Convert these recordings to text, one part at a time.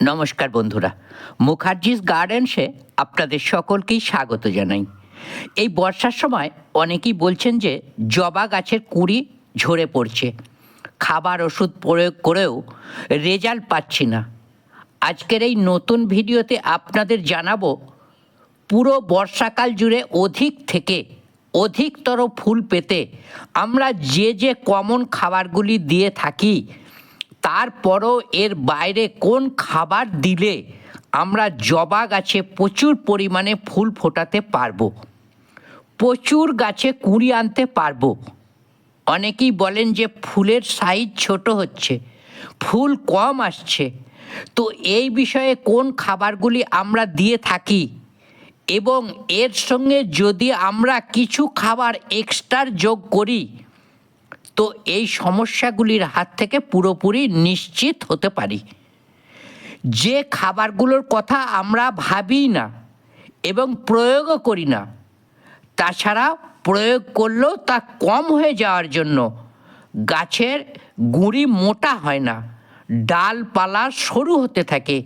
নমস্কার বন্ধুরা মুখার্জিস গার্ডেন্সে আপনাদের সকলকেই স্বাগত জানাই। এই বর্ষার সময় অনেকেই বলছেন যে জবা গাছের কুড়ি ঝরে পড়ছে, খাবার ওষুধ প্রয়োগ করেও রেজাল্ট পাচ্ছি না। আজকের এই নতুন ভিডিওতে আপনাদের জানাব, পুরো বর্ষাকাল জুড়ে অধিক থেকে অধিকতর ফুল পেতে আমরা যে যে কমন খাবারগুলি দিয়ে থাকি তারপরও এর বাইরে কোন খাবার দিলে আমরা জবা গাছে প্রচুর পরিমাণে ফুল ফোটাতে পারব? প্রচুর গাছে কুড়ি আনতে পারব? অনেকেই বলেন যে ফুলের সাইজ ছোট হচ্ছে, ফুল কম আসছে। তো এই বিষয়ে কোন খাবারগুলি আমরা দিয়ে থাকি? এবং এর সঙ্গে যদি আমরা কিছু খাবার এক্সট্রার যোগ করি তো এই সমস্যাগুলির হাত থেকে পুরোপুরি নিশ্চিত হতে পারি। যে খাবারগুলোর কথা আমরা ভাবি না এবং প্রয়োগও করি না, তাছাড়া প্রয়োগ করলেও তা কম হয়ে যাওয়ার জন্য গাছের গুঁড়ি মোটা হয় না, ডালপালা সরু হতে থাকে,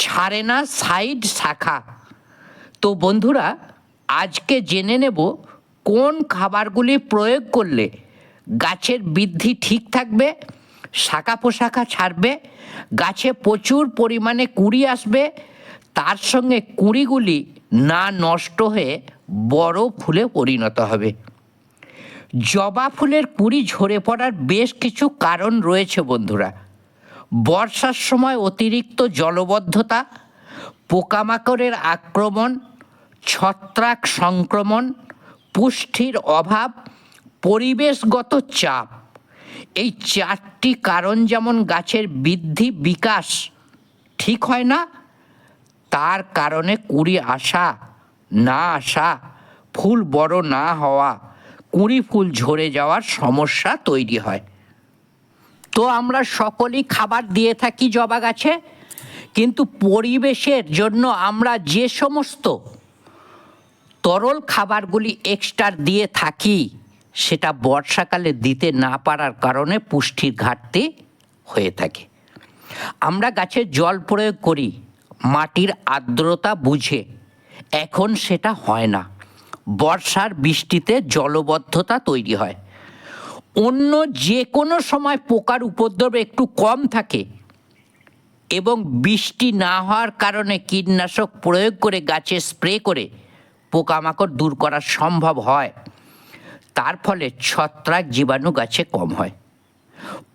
ছাড়ে না সাইড শাখা। তো বন্ধুরা, আজকে জেনে নেব কোন খাবারগুলি প্রয়োগ করলে গাছের বৃদ্ধি ঠিক থাকবে, শাখা পোশাখা ছাড়বে, গাছে প্রচুর পরিমাণে কুড়ি আসবে, তার সঙ্গে কুড়িগুলি না নষ্ট হয়ে বড় ফুলে পরিণত হবে। জবা ফুলের কুড়ি ঝরে পড়ার বেশ কিছু কারণ রয়েছে বন্ধুরা। বর্ষার সময় অতিরিক্ত জলবদ্ধতা, পোকামাকড়ের আক্রমণ, ছত্রাক সংক্রমণ, পুষ্টির অভাব পরিবেশগত চাপ। এই চারটি কারণ যেমন গাছের বৃদ্ধি, বিকাশ ঠিক হয় না, তার কারণে কুড়ি আসা, না আসা, ফুল বড় না হওয়া, কুড়ি ফুল ঝরে যাওয়ার সমস্যা তৈরি হয়। তো আমরা সকলেই খাবার দিয়ে থাকি জবা গাছে, কিন্তু পরিবেশের জন্য আমরা যে সমস্ত তরল খাবারগুলি এক্সট্রা দিয়ে থাকি সেটা বর্ষাকালে দিতে না পারার কারণে পুষ্টির ঘাটতি হয়ে থাকে। আমরা গাছে জল প্রয়োগ করি, মাটির আর্দ্রতা বুঝে। এখন সেটা হয় না। বর্ষার বৃষ্টিতে জলবদ্ধতা তৈরি হয়। অন্য যে কোনো সময় পোকার উপদ্রব একটু কম থাকে এবং বৃষ্টি না হওয়ার কারণে কীটনাশক প্রয়োগ করে গাছে স্প্রে করে পোকামাকড় দূর করা সম্ভব হয়। তার ফলে ছত্রাক জীবাণু গাছে কম হয়।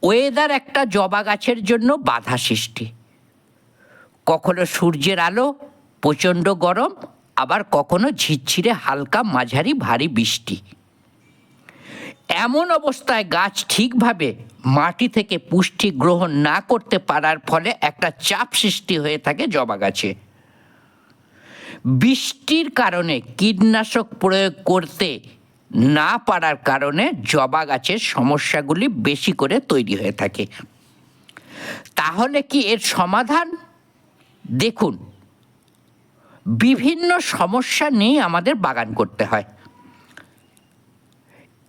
ওয়েদার একটা জবা গাছের জন্য বাধা সৃষ্টি। কখনো সূর্যের আলো, প্রচণ্ড গরম, আবার কখনো ঝিরঝিরে হালকা মাঝারি ভারী বৃষ্টি। এমন অবস্থায় গাছ ঠিকভাবে মাটি থেকে পুষ্টি গ্রহণ না করতে পারার ফলে একটা চাপ সৃষ্টি হয়ে থাকে জবা গাছে। বৃষ্টির কারণে কীটনাশক প্রয়োগ করতে না পারার কারণে জবা গাছের সমস্যাগুলি বেশি করে তৈরি হয়ে থাকে। তাহলে কি এর সমাধান? দেখুন, বিভিন্ন সমস্যা নিয়ে আমাদের বাগান করতে হয়।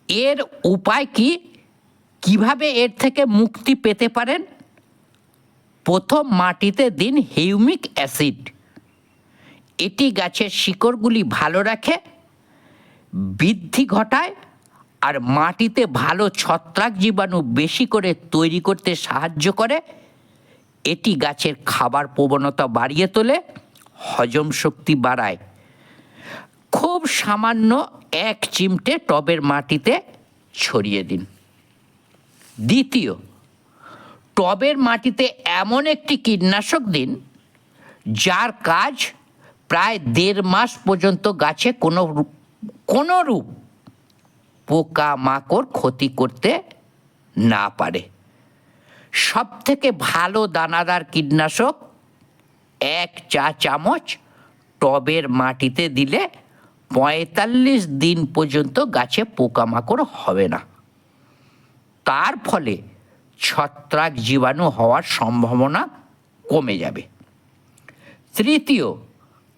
এর উপায় কি? কীভাবে এর থেকে মুক্তি পেতে পারেন? প্রথম মাটিতে দিন হিউমিক অ্যাসিড। এটি গাছের শিকড়গুলি ভালো রাখে বৃদ্ধি ঘটায় আর মাটিতে ভালো ছত্রাক জীবাণু বেশি করে তৈরি করতে সাহায্য করে, এটি গাছের খাবার প্রবণতা বাড়িয়ে তোলে, হজম শক্তি বাড়ায়। খুব সামান্য এক চিমটে টবের মাটিতে ছড়িয়ে দিন। দ্বিতীয়, টবের মাটিতে এমন একটি কীটনাশক দিন, যার কাজ প্রায় দেড় মাস পর্যন্ত গাছে কোনো রূপ- কোনো রূপ পোকা মাকড় ক্ষতি করতে না পারে। সব থেকে ভালো দানাদার কীটনাশক এক চা চামচ টবের মাটিতে দিলে পঁয়তাল্লিশ দিন পর্যন্ত গাছে পোকামাকড় হবে না। তার ফলে ছত্রাক জীবাণু হওয়ার সম্ভাবনা কমে যাবে। তৃতীয়,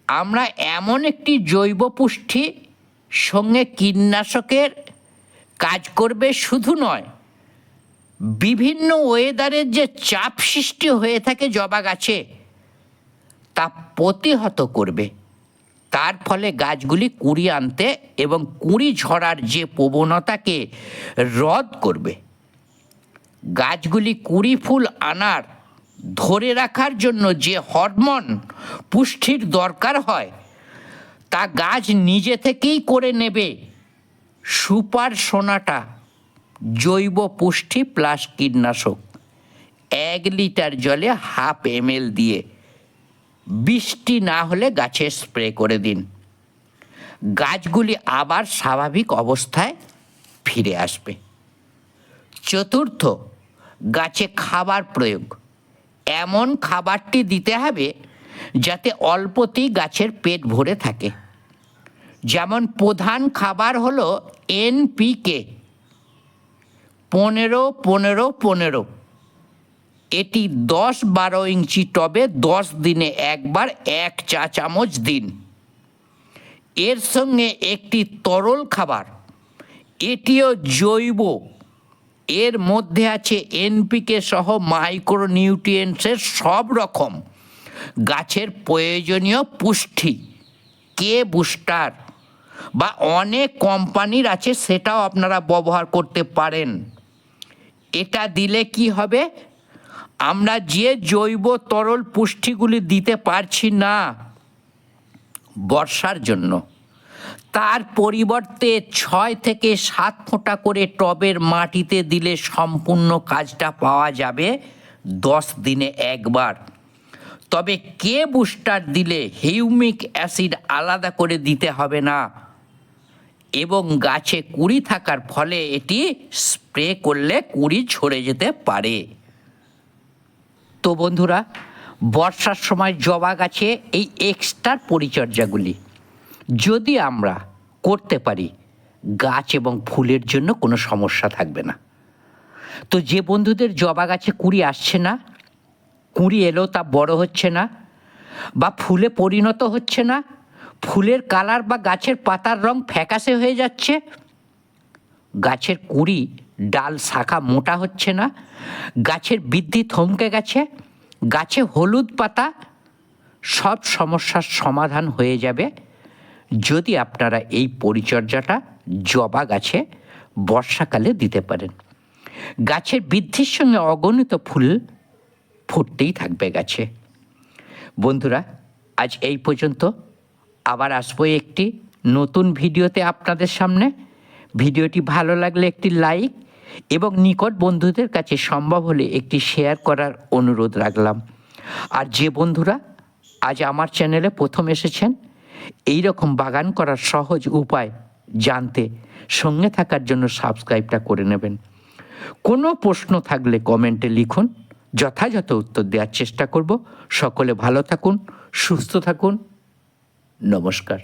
আমরা এমন একটি জৈব পুষ্টি সঙ্গে কীটনাশকের কাজ করবে শুধু নয়, বিভিন্ন ওয়েদারের যে চাপ সৃষ্টি হয়ে থাকে জবা গাছে, তা প্রতিহত করবে। তার ফলে গাছগুলি কুড়ি আনতে এবং কুড়ি ঝরার যে প্রবণতাকে রদ করবে। গাছগুলি কুড়ি ফুল আনার ধরে রাখার জন্য যে হরমোন পুষ্টির দরকার হয় তা গাছ নিজে থেকেই করে নেবে। সুপার সোনাটা জৈব পুষ্টি প্লাস কীটনাশক। এক লিটার জলে হাফ এমএল দিয়ে। বৃষ্টি না হলে গাছে স্প্রে করে দিন। গাছগুলি আবার স্বাভাবিক অবস্থায় ফিরে আসবে। চতুর্থ, গাছে খাবার প্রয়োগ। এমন খাবারটি দিতে হবে যাতে অল্পতেই গাছের পেট ভরে থাকে। যেমন প্রধান খাবার হলো এনপিকে পনেরো পনেরো পনেরো। এটি দশ বারো ইঞ্চি টবে দশ দিনে একবার এক চা চামচ দিন। এর সঙ্গে একটি তরল খাবার, এটিও জৈব। এর মধ্যে আছে এনপিকে সহ মাইক্রো নিউট্রিয়েন্টসের সব রকম। গাছের প্রয়োজনীয় পুষ্টি। K booster? বা অনেক কোম্পানির আছে, সেটাও আপনারা ব্যবহার করতে পারেন। এটা দিলে কি হবে? আমরা যে জৈব তরল পুষ্টিগুলি দিতে পারছি না বর্ষার জন্য, তার পরিবর্তে ছয় থেকে সাত ফোঁটা করে টবের মাটিতে দিলে সম্পূর্ণ কাজটা পাওয়া যাবে দশ দিনে একবার। তবে কে বুস্টার দিলে হিউমিক অ্যাসিড আলাদা করে দিতে হবে না? এবং গাছে কুড়ি থাকার ফলে এটি স্প্রে করলে কুড়ি ঝরে যেতে পারে। তো বন্ধুরা, বর্ষার সময় জবা গাছে এই এক্সট্রা পরিচর্যাগুলি, যদি আমরা করতে পারি, গাছ এবং ফুলের জন্য কোনো সমস্যা থাকবে না। তো যে বন্ধুদের জবা গাছে কুড়ি আসছে না কুড়ি এলেও তা বড় হচ্ছে না বা ফুলে পরিণত হচ্ছে না? ফুলের কালার বা গাছের পাতার রং ফ্যাকাশে হয়ে যাচ্ছে? গাছের কুঁড়ি, ডাল, শাখা মোটা হচ্ছে না? গাছের বৃদ্ধি থমকে গেছে? গাছে হলুদ পাতা? সব সমস্যার সমাধান হয়ে যাবে। যদি আপনারা এই পরিচর্যাটা জবা গাছে বর্ষাকালে দিতে পারেন। গাছের বৃদ্ধির সঙ্গে অগণিত ফুল ফুটতেই থাকবে গাছে। বন্ধুরা, আজ এই পর্যন্ত। আবার আসব একটি নতুন ভিডিওতে আপনাদের সামনে। ভিডিওটি ভালো লাগলে একটি লাইক এবং নিকট বন্ধুদের কাছে সম্ভব হলে একটি শেয়ার করার অনুরোধ রাখলাম। আর যে বন্ধুরা আজ আমার চ্যানেলে প্রথম এসেছেন এই রকম বাগান করার সহজ উপায় জানতে সঙ্গে থাকার জন্য সাবস্ক্রাইবটা করে নেবেন। কোনো প্রশ্ন থাকলে কমেন্টে লিখুন। যথাযথ উত্তর দেওয়ার চেষ্টা করব। সকলে ভালো থাকুন সুস্থ থাকুন। নমস্কার।